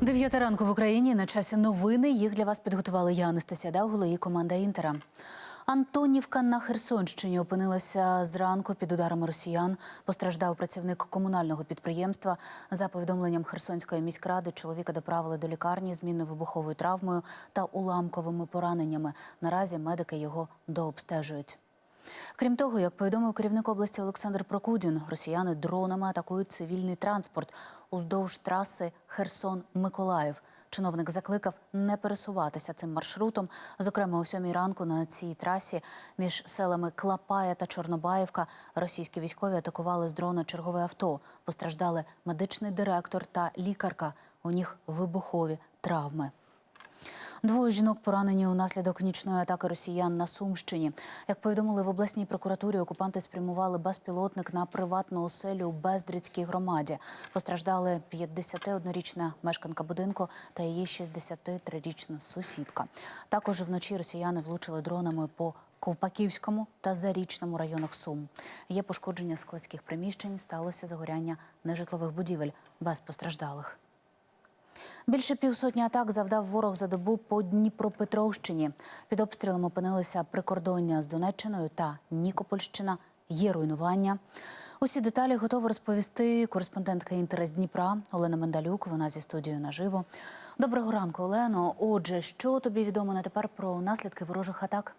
Дев'ята ранку в Україні на часі новини. Їх для вас підготували я, Анастасія Дауголо і команда Інтера. Антонівка на Херсонщині опинилася зранку під ударами росіян. Постраждав працівник комунального підприємства. За повідомленням Херсонської міськради, чоловіка доправили до лікарні з мінно-вибуховою травмою та уламковими пораненнями. Наразі медики його дообстежують. Крім того, як повідомив керівник області Олександр Прокудін, росіяни дронами атакують цивільний транспорт уздовж траси Херсон-Миколаїв. Чиновник закликав не пересуватися цим маршрутом. Зокрема, о сьомій ранку на цій трасі між селами Клапая та Чорнобаївка російські військові атакували з дрона чергове авто. Постраждали медичний директор та лікарка. У них вибухові травми. Двоє жінок поранені унаслідок нічної атаки росіян на Сумщині. Як повідомили в обласній прокуратурі, окупанти спрямували безпілотник на приватну оселю у Бездрицькій громаді. Постраждали 51-річна мешканка будинку та її 63-річна сусідка. Також вночі росіяни влучили дронами по Ковпаківському та Зарічному районах Сум. Є пошкодження складських приміщень, сталося загоряння нежитлових будівель без постраждалих. Більше півсотні атак завдав ворог за добу по Дніпропетровщині. Під обстрілом опинилися прикордоння з Донеччиною та Нікопольщина. Є руйнування. Усі деталі готова розповісти кореспондентка інтерес Дніпра Олена Мендалюк. Вона зі студією наживо. Доброго ранку, Олено. Отже, що тобі відомо на тепер про наслідки ворожих атак?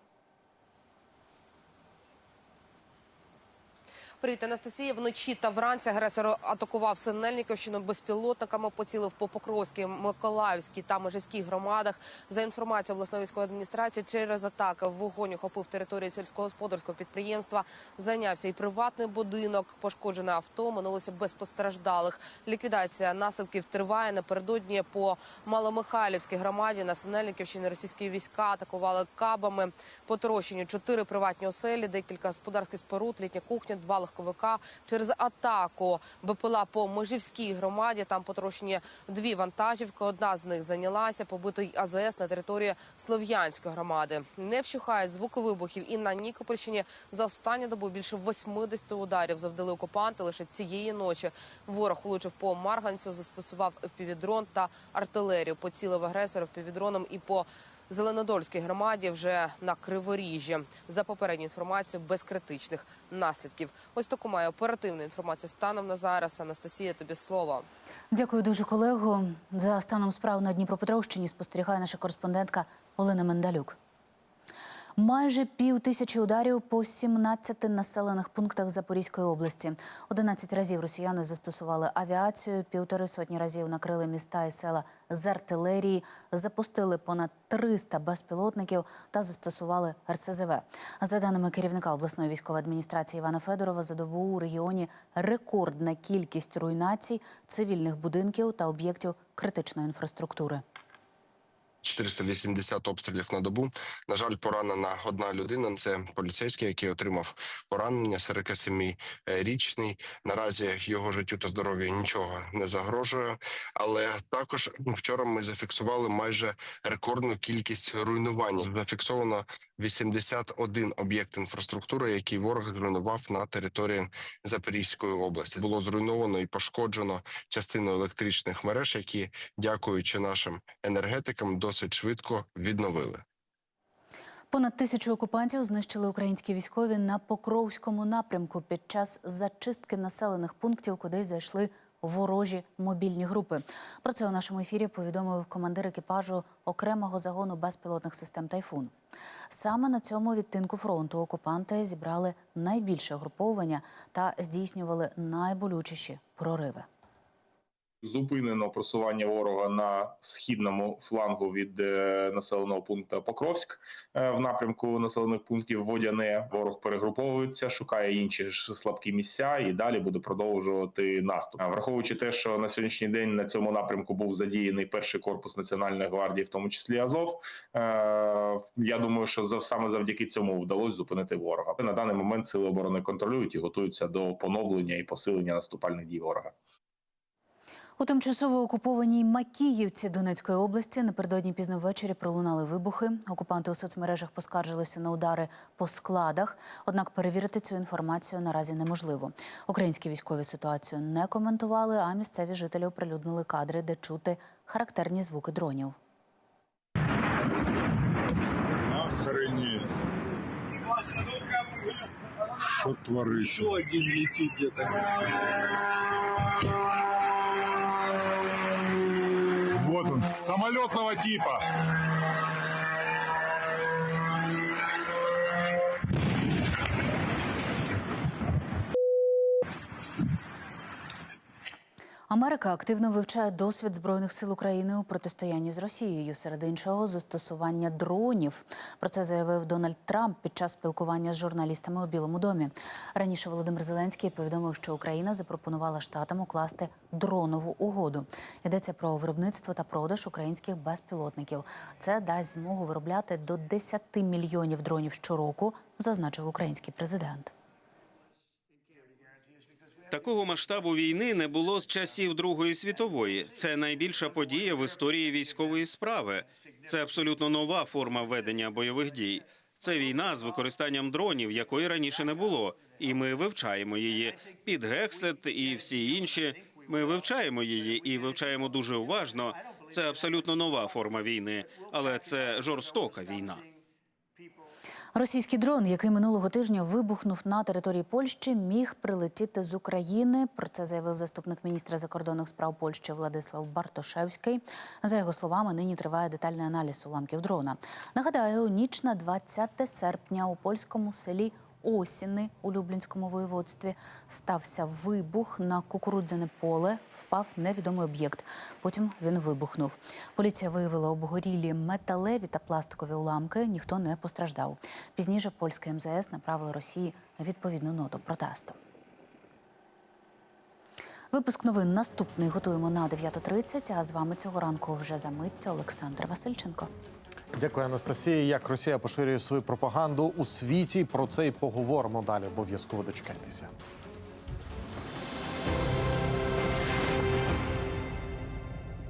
Привіт, Анастасія. Вночі та вранці агресор атакував Синельниківщину безпілотниками, поцілив по Покровській, Миколаївській та Межівській громадах. За інформацією обласної військової адміністрації, через атаки вогонь охопив територію сільськогосподарського підприємства. Зайнявся і приватний будинок, пошкоджене авто, минулося без постраждалих. Ліквідація наслідків триває напередодні по Маломихайлівській громаді на Синельниківщині російські війська атакували кабами. Потрощені чотири приватні оселі, декілька господарських споруд, літня кухня, два легковика. Через атаку БПЛА по Межівській громаді. Там потрощені дві вантажівки. Одна з них зайнялася побитий АЗС на території Слов'янської громади. Не вщухають звуки вибухів і на Нікопольщині. За останню добу більше 80 ударів завдали окупанти. Лише цієї ночі ворог влучив по Марганцю, застосував півідрон та артилерію. Поцілив агресора півідроном і по Зеленодольській громаді вже на Криворіжжі. За попередню інформацію без критичних наслідків. Ось таку має оперативну інформацію станом на зараз. Анастасія, тобі слово. Дякую дуже, колего. За станом справ на Дніпропетровщині спостерігає наша кореспондентка Олена Мендалюк. Майже пів тисячі ударів по 17 населених пунктах Запорізької області. 11 разів росіяни застосували авіацію, півтори сотні разів накрили міста і села з артилерії, запустили понад 300 безпілотників та застосували РСЗВ. За даними керівника обласної військової адміністрації Івана Федорова, за добу у регіоні рекордна кількість руйнацій цивільних будинків та об'єктів критичної інфраструктури. 480 обстрілів на добу. На жаль, поранена одна людина. Це поліцейський, який отримав поранення 47-річний. Наразі його життю та здоров'ю нічого не загрожує. Але також вчора ми зафіксували майже рекордну кількість руйнувань. Зафіксовано 81 об'єкт інфраструктури, який ворог зруйнував на території Запорізької області. Було зруйновано і пошкоджено частину електричних мереж, які, дякуючи нашим енергетикам, досить швидко відновили. Понад тисячу окупантів знищили українські військові на Покровському напрямку під час зачистки населених пунктів, куди зайшли ворожі мобільні групи. Про це у нашому ефірі повідомив командир екіпажу окремого загону безпілотних систем Тайфун. Саме на цьому відтинку фронту окупанти зібрали найбільше груповання та здійснювали найболючіші прориви. Зупинено просування ворога на східному флангу від е, населеного пункту Покровськ е, в напрямку населених пунктів Водяне. Ворог перегруповується, шукає інші слабкі місця і далі буде продовжувати наступ. Враховуючи те, що на сьогоднішній день на цьому напрямку був задіяний перший корпус національної гвардії, в тому числі Азов. е, Я думаю, що саме завдяки цьому вдалося зупинити ворога. На даний момент сили оборони контролюють і готуються до поновлення і посилення наступальних дій ворога. У тимчасово окупованій Макіївці Донецької області напередодні пізно ввечері пролунали вибухи. Окупанти у соцмережах поскаржилися на удари по складах. Однак перевірити цю інформацію наразі неможливо. Українські військові ситуацію не коментували, а місцеві жителі оприлюднили кадри, де чути характерні звуки дронів. Охренеть. Что творится? Еще один летит где-то. Вот он, самолетного типа. Америка активно вивчає досвід збройних сил України у протистоянні з Росією, серед іншого застосування дронів. Про це заявив Дональд Трамп під час спілкування з журналістами у Білому домі. Раніше Володимир Зеленський повідомив, що Україна запропонувала штатам укласти дронову угоду. Йдеться про виробництво та продаж українських безпілотників. Це дасть змогу виробляти до 10 мільйонів дронів щороку, зазначив український президент. Такого масштабу війни не було з часів Другої світової. Це найбільша подія в історії військової справи. Це абсолютно нова форма ведення бойових дій. Це війна з використанням дронів, якої раніше не було, і ми вивчаємо її. Під гексет і всі інші. Ми вивчаємо її і вивчаємо дуже уважно. Це абсолютно нова форма війни, але це жорстока війна. Російський дрон, який минулого тижня вибухнув на території Польщі, міг прилетіти з України. Про це заявив заступник міністра закордонних справ Польщі Владислав Бартошевський. За його словами, нині триває детальний аналіз уламків дрона. Нагадаю, ніч на 20 серпня у польському селі Осіни у Люблінському воєводстві стався вибух на кукурудзяне поле. Впав невідомий об'єкт. Потім він вибухнув. Поліція виявила обгорілі металеві та пластикові уламки. Ніхто не постраждав. Пізніше польське МЗС направило Росії відповідну ноту протесту. Випуск новин наступний готуємо на 9.30, А з вами цього ранку вже за мить Олександр Васильченко. Дякую, Анастасія. Як Росія поширює свою пропаганду у світі? Про це і поговоримо далі. Обов'язково дочекайтеся.